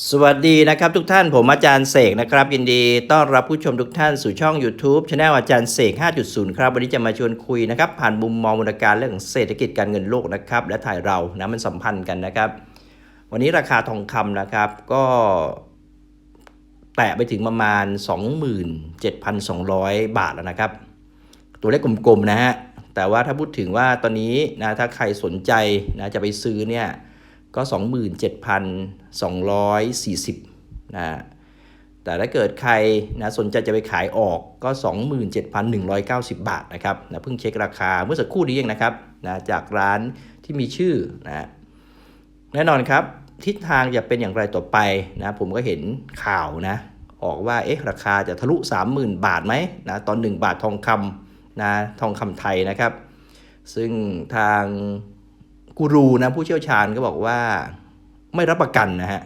สวัสดีนะครับทุกท่านผมอาจารย์เสกนะครับ ยินดีต้อนรับผู้ชมทุกท่านสู่ช่อง YouTube c h anel อาจารย์เสก 5.0 ครับ วันนี้จะมาชวนคุยนะครับ ผ่านมุมมองมูลการเรื่องเศรษฐกิจการเงินโลกนะครับ และถ่ายเรานะมันสัมพันธ์กันนะครับ วันนี้ราคาทองคำนะครับ ก็แตะไปถึงประมาณ 27,200 บาทแล้วนะครับ ตัวเลขกลมๆนะฮะแต่ว่าถ้าพูดถึงว่าตอนนี้นะถ้าใครสนใจนะจะไปซื้อเนี่ย ก็ 27,240นะแต่ถ้าเกิดใครนะสนใจจะไปขายออกก็ 27,190 บาทนะครับนะเพิ่งเช็คราคาเมื่อสักครู่นี้เองนะครับนะจากร้านที่มีชื่อนะแน่นอนครับทิศทางจะเป็นอย่างไรต่อไปนะผมก็เห็นข่าวนะออกว่าเอ๊ะราคาจะทะลุ 30,000 บาทไหมนะตอน 1 บาททองคำนะทองคำไทยนะครับ ซึ่งทาง กูรูนะผู้เชี่ยวชาญก็บอกว่าไม่รับประกันนะฮะ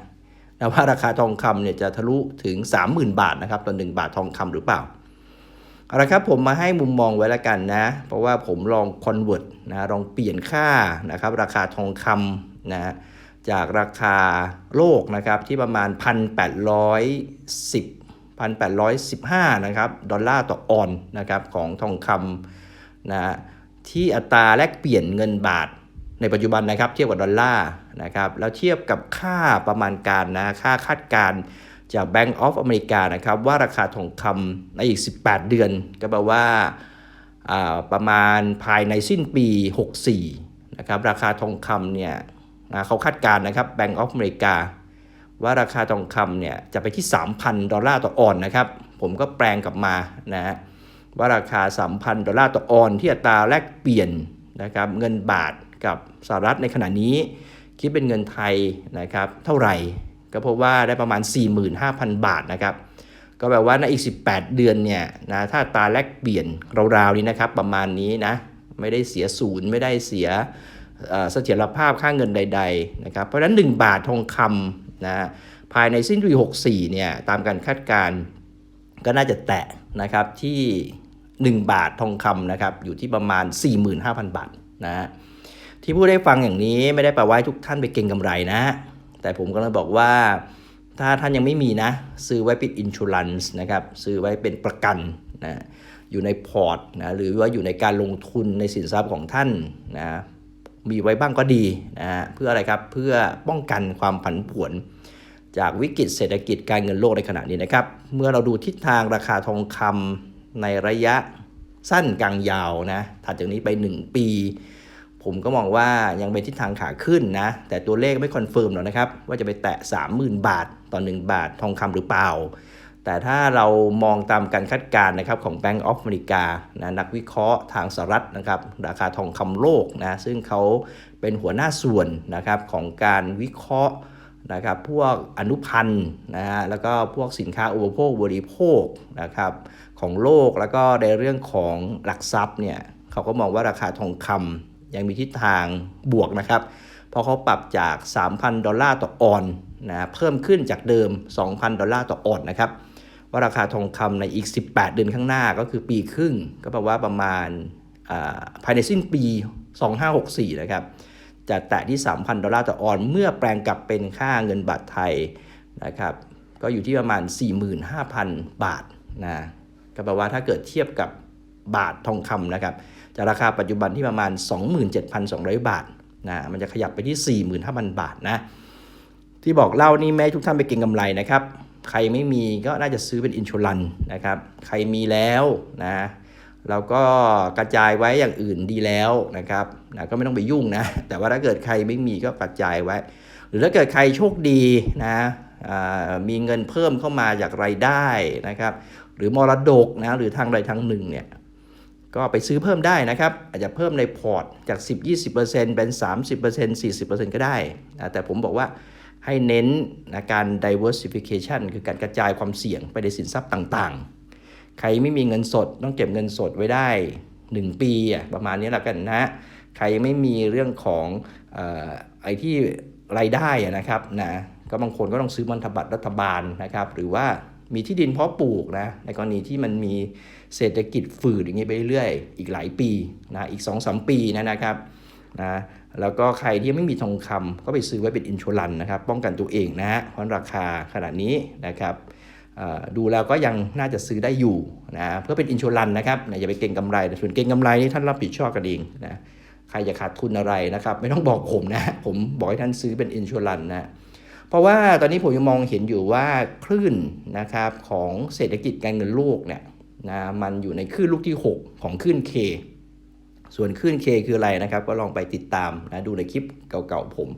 นะว่าราคาทองคำเนี่ยจะทะลุถึง 30,000 บาทนะครับต่อ1บาททองคำหรือเปล่าเอาละครับผมมาให้มุมมองไว้แล้วกันนะ เพราะว่าผมลองคอนเวิร์ตนะลองเปลี่ยนค่านะครับราคาทองคำนะจากราคาโลกนะครับที่ประมาณ 1,810 1,815นะครับดอลลาร์ต่อออนนะครับของทองคำนะที่อัตราแลกเปลี่ยนเงินบาท ในปัจจุบันนะครับเทียบกับดอลลาร์นะครับแล้วเทียบกับค่าประมาณการนะค่าคาดการณ์จาก Bank of America นะครับว่าราคาทองคำในอีก 18 เดือน ก็แปลว่าประมาณภายในสิ้นปี 64นะครับราคาทองคำเนี่ยนะเขาคาดการณ์นะครับ Bank of America ว่าราคาทองคำเนี่ยจะไปที่ 3,000 ดอลลาร์ต่อออนนะครับ ผมก็แปลงกลับมานะฮะว่าราคา 3,000 ดอลลาร์ต่อออนที่อัตราแลกเปลี่ยนนะครับเงินบาท กับสหรัฐในขณะนี้ คิดเป็นเงินไทยนะครับเท่าไหร่ ก็พบว่าได้ประมาณ 45,000 บาทนะครับก็แปลว่าในอีก 18 เดือนเนี่ยนะถ้าตาแลกเปลี่ยนราวๆนี้นะครับประมาณนี้นะไม่ได้เสียศูนย์ไม่ได้เสียเอ่อเสถียรภาพค่าเงินใดๆนะครับเพราะฉะนั้น 1 บาททองคำนะภายในสิ้นปี 64 เนี่ยตามการคาดการณ์ก็น่าจะแตะนะครับที่ 1 บาททองคำนะครับอยู่ที่ประมาณ 45,000 บาทนะฮะ ที่พูดได้ฟังอย่างนี้ไม่ได้แปลว่าทุกท่านไปเก็งกำไรนะ แต่ผมกำลังบอกว่า ถ้าท่านยังไม่มีนะ ซื้อไว้เป็นอินชูลันส์นะครับซื้อไว้เป็นประกันนะอยู่ในพอร์ตนะหรือว่าอยู่ในการลงทุนในสินทรัพย์ของท่านนะมีไว้บ้างก็ดีนะฮะเพื่ออะไรครับเพื่อป้องกันความผันผวน จากวิกฤตเศรษฐกิจการเงินโลกในขณะนี้นะครับ เมื่อเราดูทิศทางราคาทองคำในระยะสั้นกลางยาวนะถัดจากนี้ไป 1 ปี ผมก็มองว่ายังเป็นทิศทางขาขึ้นนะ แต่ตัวเลขไม่คอนเฟิร์มหรอกนะครับ ว่าจะไปแตะ 30,000 บาทต่อ 1 บาททองคำหรือเปล่า แต่ถ้าเรามองตามการคาดการณ์นะครับของ Bank of America นะนักวิเคราะห์ทางสหรัฐนะครับ ราคาทองคำโลกนะ ซึ่งเขาเป็นหัวหน้าส่วนนะครับของการวิเคราะห์นะครับพวกอนุพันธ์นะฮะแล้วก็พวกสินค้าอุปโภคบริโภคนะครับของโลกแล้วก็ในเรื่องของหลักทรัพย์เนี่ยเขาก็มองว่าราคาทองคำ ยังมีทิศทางบวกนะครับ เพราะเขาปรับจาก 3,000 ดอลลาร์ต่อออนนะเพิ่มขึ้นจากเดิม 2,000 ดอลลาร์ต่อออนนะครับ ว่าราคาทองคำในอีก 18 เดือนข้างหน้าก็คือปีครึ่ง ก็แปลว่าประมาณอ่าภายในสิ้นปี 2564 นะครับ จะแตะที่ 3,000 ดอลลาร์ต่อออน เมื่อแปลงกลับเป็นค่าเงินบาทไทยนะครับ ก็อยู่ที่ประมาณ 45,000 บาทนะ ก็แปลว่าถ้าเกิดเทียบกับ บาททองคำนะครับจากราคาปัจจุบันที่ประมาณ 27,200 บาทนะมันจะขยับไปที่ 45,000 บาทนะที่บอกเล่านี่แม้ทุกท่านไปเก็งกำไรนะครับ ใครไม่มีก็น่าจะซื้อเป็นอินชูรันนะครับใครมีแล้วนะเราก็กระจายไว้อย่างอื่นดีแล้วนะครับนะก็ไม่ต้องไปยุ่งนะ แต่ว่าถ้าเกิดใครไม่มีก็กระจายไว้ หรือถ้าเกิดใครโชคดีนะมีเงินเพิ่มเข้ามาจากรายได้นะครับ หรือมรดกนะหรือทางใดทางหนึ่งเนี่ย ก็ไปซื้อเพิ่มได้นะครับ อาจจะเพิ่มในพอร์ตจาก 10-20%เป็น 30% 40%ก็ได้นะแต่ผมบอกว่าให้เน้นนะการ diversification คือการกระจายความเสี่ยงไปในสินทรัพย์ต่างๆ ใครไม่มีเงินสดต้องเก็บเงินสดไว้ได้ 1 ปีประมาณนี้แล้วกันนะ ใครไม่มีเรื่องของออไอ้ที่รายได้นะครับนะก็บางคนก็ต้องซื้อมันธบัตรรัฐบาลนะครับ หรือว่ามีที่ดินเพาะปลูกนะในกรณีที่มันมี เศรษฐกิจฝืดอย่างนี้ไปเรื่อยๆอีกหลายปีนะอีก2อสปีนะนะครับนะแล้วก็ใครที่ไม่มีทองคำก็ไปซื้อไว้เป็นอินช r รันนะครับ ป้องกันตัวเองนะฮะเพราะราคาขนาดนี้นะครับดูแล้วก็ยังน่าจะซื้อได้อยู่นะเพื่อเป็นอินช r รันนะครับนะอย่าไปเก็งกำไรแต่ส่วนเก็งกำไรนี่ท่านรับผิดชอบกันเองนะใครจะขาดทุนอะไรนะครับ ไม่ต้องบอกผมนะ ผมบอกให้ท่านซื้อเป็นอินช r รันนะเพราะว่าตอนนี้ผมยังมองเห็นอยู่ว่าคลื่นนะครับของเศรษฐกิจการเงินโลกเนี่ย นะมันอยู่ในคลื่นลูกที่ 6 ของคลื่น K ส่วนคลื่น K คืออะไรนะครับ ก็ลองไปติดตามนะดูในคลิปเก่าๆผม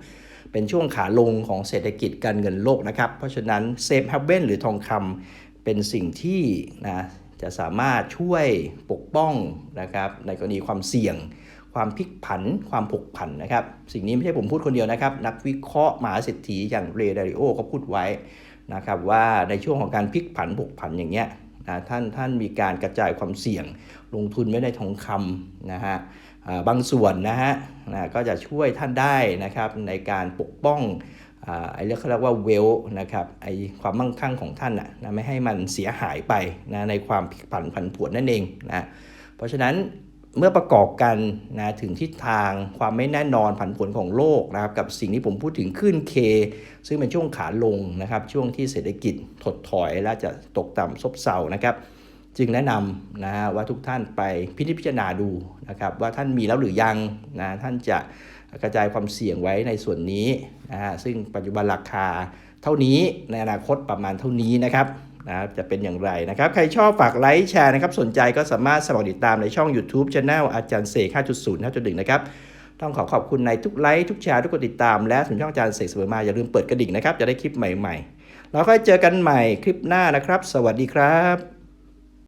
เป็นช่วงขาลงของเศรษฐกิจการเงินโลกนะครับ เพราะฉะนั้นเซฟฮับเบนหรือทองคำเป็นสิ่งที่นะจะสามารถช่วยปกป้องนะครับในกรณีความเสี่ยง ความพลิกผัน ความผกผันนะครับ สิ่งนี้ไม่ใช่ผมพูดคนเดียวนะครับ นักวิเคราะห์มหาเศรษฐีอย่างเรดาริโอก็พูดไว้นะครับว่าในช่วงของการพลิกผันผกผันอย่างเงี้ย นะท่านท่านมีการกระจายความเสี่ยงลงทุนไว้ในทองคำนะฮะบางส่วนนะฮะนะก็จะช่วยท่านได้นะครับในการปกป้องอ่าไอ้เรียกเขาเรียกว่าเวลนะครับไอ้ความมั่งคั่งของท่านน่ะไม่ให้มันเสียหายไปนะในความผิดผันผันผวนนั่นเองนะเพราะฉะนั้น เมื่อประกอบกันนะถึงทิศทางความไม่แน่นอนผันผวนของโลกนะครับกับสิ่งที่ผมพูดถึงขึ้นเค ซึ่งเป็นช่วงขาลงนะครับช่วงที่เศรษฐกิจถดถอยและจะตกต่ำซบเซานะครับ จึงแนะนำนะฮะว่าทุกท่านไปพินิจพิจารณาดูนะครับว่าท่านมีแล้วหรือยังนะท่านจะกระจายความเสี่ยงไว้ในส่วนนี้นะฮะซึ่งปัจจุบันราคาเท่านี้ในอนาคตประมาณเท่านี้นะครับ นะจะเป็นอย่างไรนะครับ ใครชอบฝากไลค์แชร์นะครับ สนใจก็สามารถสมัครติดตามในช่อง YouTube Channel อาจารย์เสก5.0 5.1 นะครับ ต้องขอขอบคุณในทุกไลค์ทุกแชร์ทุกกดติดตามและถึงช่องอาจารย์เสกเสมอมาอย่าลืมเปิดกระดิ่งนะครับจะได้คลิปใหม่ๆ แล้วค่อยเจอกันใหม่คลิปหน้านะครับ สวัสดีครับ